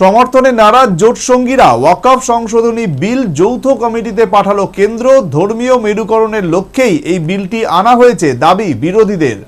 সমর্থনে নারাজ জোট সঙ্গীরা ওয়াকফ সংশোধনী বিল যৌথ কমিটিতে পাঠালো কেন্দ্র। ধর্মীয় মেরুকরণের লক্ষ্যেই এই বিলটি আনা হয়েছে, দাবি বিরোধীদের।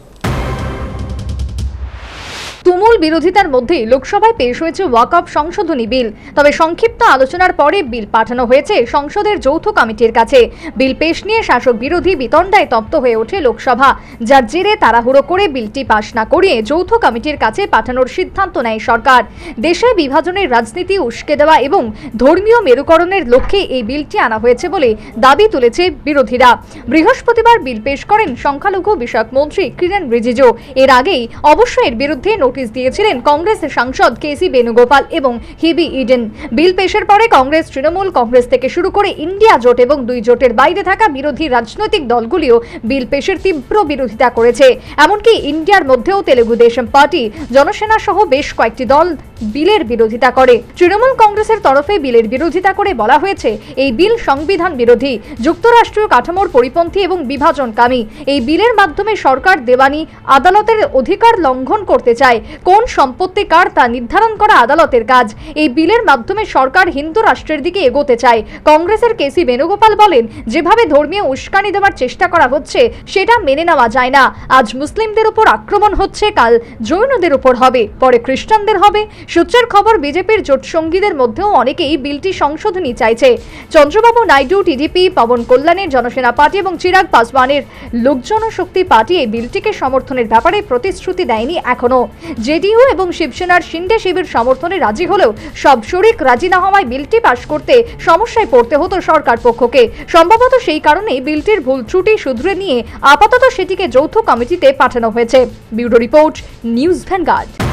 তুমুল বিরোধিতার মধ্যেই লোকসভায় পেশ হয়েছে ওয়াকআপ সংশোধনী বিল। তবে সংক্ষিপ্ত আলোচনার পরে বিল পাঠানো হয়েছে সংসদের যৌথ কমিটির কাছে। বিল পেশ নিয়ে শাসক বিরোধী বিতণ্ডায় তপ্ত হয়ে ওঠে লোকসভা। যার জেরে তাড়াহুড়ো করে বিলটি পাশ না করিয়ে যৌথ কমিটির কাছে পাঠানোর সিদ্ধান্ত নেয় সরকার। দেশে বিভাজনের রাজনীতি উস্কে দেওয়া এবং ধর্মীয় মেরুকরণের লক্ষ্যে এই বিলটি আনা হয়েছে বলে দাবি তুলেছে বিরোধীরা। বৃহস্পতিবার বিল পেশ করেন সংখ্যালঘু বিষয়ক মন্ত্রী কিরেন রিজিজু। এর আগেই অবশ্য এর বিরুদ্ধে নোটিশ দিয়েছিলেন কংগ্রেস সাংসদ কেসি বেণুগোপাল এবং হিবি ইডেন। বিল পেশের পরে কংগ্রেস, তৃণমূল কংগ্রেস থেকে শুরু করে ইন্ডিয়া জোট এবং দুই জোটের বাইরে থাকা বিরোধী রাজনৈতিক দলগুলিও বিল পেশের তীব্র বিরোধিতা করেছে। এমনকি ইন্ডিয়ার মধ্যেও তেলেগু দেশম পার্টি, জনসেনা সহ বেশ কয়েকটি দল বিলের বিরোধিতা করে। তৃণমূল কংগ্রেসের তরফে বিলের বিরোধিতা করে বলা হয়েছে, এই বিল সংবিধান বিরোধী, যুক্তরাষ্ট্রীয় কাঠামোর পরিপন্থী এবং বিভাজনকামী। এই বিলের মাধ্যমে সরকার দেওয়ানি আদালতের অধিকার লঙ্ঘন করতে চায় কোন সম্পত্তি কার তা নির্ধারণ করা আদালতের কাজ? এই বিলের মাধ্যমে সরকার হিন্দু রাষ্ট্রের দিকে এগোতে চায়। কংগ্রেসের কেসি বেণুগোপাল বলেন, যেভাবে ধর্মীয় উস্কানি দেওয়ার চেষ্টা করা হচ্ছে, সেটা মেনে নেওয়া যায় না। আজ মুসলিমদের উপর আক্রমণ হচ্ছে, কাল জৈনদের উপর হবে, পরে খ্রিস্টানদের হবে। সূত্রের খবর, বিজেপির জোট সঙ্গীদের মধ্যেও অনেকেই বিলটি সংশোধনী চাইছে। চন্দ্রবাবু নাইডু, টিডিপি, পবন কল্যাণের জনসেনা পার্টি এবং চিরাগ পাসওয়ানের লোকজনশক্তি পার্টি এই বিলটিকে সমর্থনের ব্যাপারে প্রতিশ্রুতি দেয়নি এখনও জেডিইউ এবং শিবসেনার শিন্ডে শিবির সমর্থনে রাজি হলেও সব শরিক রাজি না হওয়ায় বিলটি পাশ করতে সমস্যায় পড়তে হতো সরকার পক্ষকে। সম্ভবত সেই কারণেই বিলটির ভুল ত্রুটি শুধরে নিয়ে আপাতত সেটিকে যৌথ কমিটিতে পাঠানো হয়েছে। Bureau report, news Vanguard.